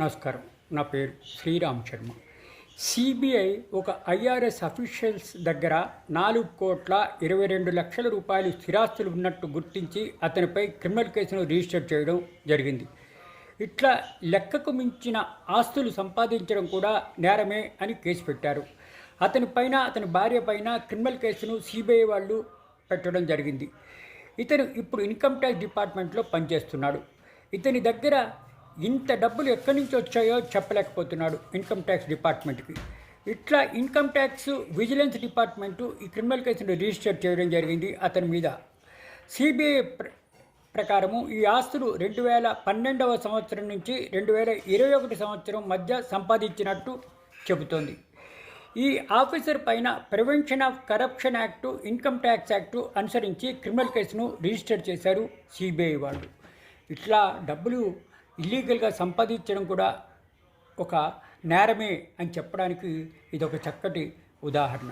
నమస్కారం. నా పేరు శ్రీరామ్ శర్మ. సిబిఐ ఒక ఐఆర్ఎస్ అఫీషియల్స్ దగ్గర నాలుగు కోట్ల ఇరవై రెండు లక్షల రూపాయలు స్థిరాస్తులు ఉన్నట్టు గుర్తించి అతనిపై క్రిమినల్ కేసును రిజిస్టర్ చేయడం జరిగింది. ఇట్లా లెక్కకు మించిన ఆస్తులు సంపాదించడం కూడా నేరమే అని కేసు పెట్టారు. అతని పైన అతని భార్య పైన క్రిమినల్ కేసును సిబిఐ వాళ్ళు పెట్టడం జరిగింది. ఇతను ఇప్పుడు ఇన్కమ్ ట్యాక్స్ డిపార్ట్మెంట్లో పనిచేస్తున్నాడు. ఇతని దగ్గర ఇంత డబ్బులు ఎక్కడి నుంచి వచ్చాయో చెప్పలేకపోతున్నాడు ఇన్కమ్ ట్యాక్స్ డిపార్ట్మెంట్కి. ఇట్లా ఇన్కమ్ ట్యాక్స్ విజిలెన్స్ డిపార్ట్మెంటు ఈ క్రిమినల్ కేసును రిజిస్టర్ చేయడం జరిగింది అతని మీద. సిబిఐ ప్ర ప్రకారము ఈ ఆస్తులు రెండు వేల పన్నెండవ సంవత్సరం నుంచి రెండు వేల ఇరవై ఒకటి సంవత్సరం మధ్య సంపాదించినట్టు చెబుతోంది. ఈ ఆఫీసర్ పైన prevention of corruption act income tax act అనుసరించి క్రిమినల్ కేసును రిజిస్టర్ చేశారు సిబిఐ వాళ్ళు. ఇట్లా డబ్బులు ఇల్లీగల్గా సంపాదించడం కూడా ఒక నేరమే అని చెప్పడానికి ఇది ఒక చక్కటి ఉదాహరణ.